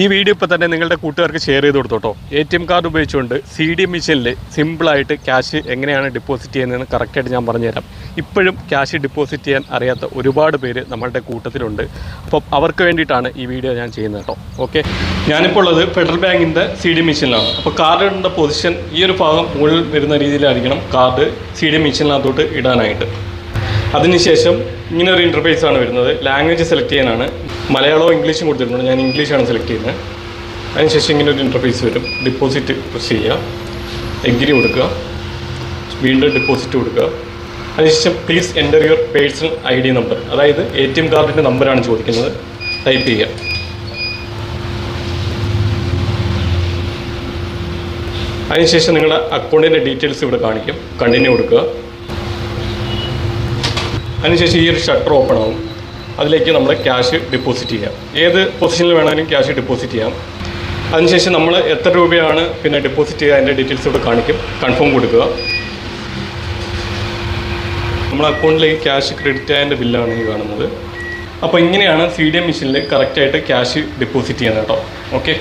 ഈ വീഡിയോ ഇപ്പോൾ തന്നെ നിങ്ങളുടെ കൂട്ടുകാർക്ക് ഷെയർ ചെയ്ത് കൊടുത്തോട്ടോ. എ ടി എം കാർഡ് ഉപയോഗിച്ചുകൊണ്ട് സി ഡി മെഷീനിൽ സിമ്പിളായിട്ട് ക്യാഷ് എങ്ങനെയാണ് ഡിപ്പോസിറ്റ് ചെയ്യുന്നതെന്ന് കറക്റ്റായിട്ട് ഞാൻ പറഞ്ഞുതരാം. ഇപ്പോഴും ക്യാഷ് ഡിപ്പോസിറ്റ് ചെയ്യാൻ അറിയാത്ത ഒരുപാട് പേര് നമ്മളുടെ കൂട്ടത്തിലുണ്ട്. അപ്പം അവർക്ക് വേണ്ടിയിട്ടാണ് ഈ വീഡിയോ ഞാൻ ചെയ്യുന്നത് കേട്ടോ. ഓക്കെ ഞാനിപ്പോൾ ഉള്ളത് ഫെഡറൽ ബാങ്കിന്റെ സി ഡി മെഷീനിലാണ് അപ്പോൾ കാർഡിന്റെ പൊസിഷൻ ഈ ഒരു ഭാഗം മുകളിൽ വരുന്ന രീതിയിലായിരിക്കണം കാർഡ് സി ഡി മെഷീനിനകത്തോട്ട് ഇടാനായിട്ട്. അതിനുശേഷം ഇങ്ങനെ ഒരു ഇന്റർഫേസ് ആണ് വരുന്നത്. ലാംഗ്വേജ് സെലക്ട് ചെയ്യാനാണ്. മലയാളവും ഇംഗ്ലീഷും കൊടുത്തിട്ടുണ്ട്. ഞാൻ ഇംഗ്ലീഷാണ് സെലക്ട് ചെയ്യുന്നത്. അതിനുശേഷം ഇങ്ങനെ ഒരു ഇന്റർഫേസ് വരും. ഡിപ്പോസിറ്റ് പ്രസ് ചെയ്യുക. എഗ്രി കൊടുക്കുക. വീണ്ടും ഡിപ്പോസിറ്റ് കൊടുക്കുക. അതിനുശേഷം please enter your personal I D number അതായത് എ ടി എം കാർഡിന്റെ നമ്പറാണ് ചോദിക്കുന്നത്. ടൈപ്പ് ചെയ്യുക. അതിനുശേഷം നിങ്ങളുടെ അക്കൗണ്ടിന്റെ ഡീറ്റെയിൽസ് ഇവിടെ കാണിക്കും. കണ്ടിന്യൂ കൊടുക്കുക. അതിനുശേഷം ഈ ഒരു ഷട്ടർ ഓപ്പൺ ആവും. അതിലേക്ക് നമ്മൾ ക്യാഷ് ഡെപ്പോസിറ്റ് ചെയ്യാം. ഏത് പൊസിഷനിൽ വേണമെങ്കിലും ക്യാഷ് ഡെപ്പോസിറ്റ് ചെയ്യാം. അതിനുശേഷം നമ്മൾ എത്ര രൂപയാണ് പിന്നെ ഡെപ്പോസിറ്റ് ചെയ്യുക അതിന്റെ ഡീറ്റെയിൽസ് ഇവിടെ കാണിക്കും. കൺഫേം കൊടുക്കുക. നമ്മുടെ അക്കൗണ്ടിലേക്ക് ക്യാഷ് ക്രെഡിറ്റ് ആയതിന്റെ ബില്ലാണ് ഈ കാണുന്നത്. അപ്പോൾ ഇങ്ങനെയാണ് സി ഡി എം മെഷീനിൽ കറക്റ്റായിട്ട് ക്യാഷ് ഡെപ്പോസിറ്റ് ചെയ്യുന്നത് കേട്ടോ. ഓക്കെ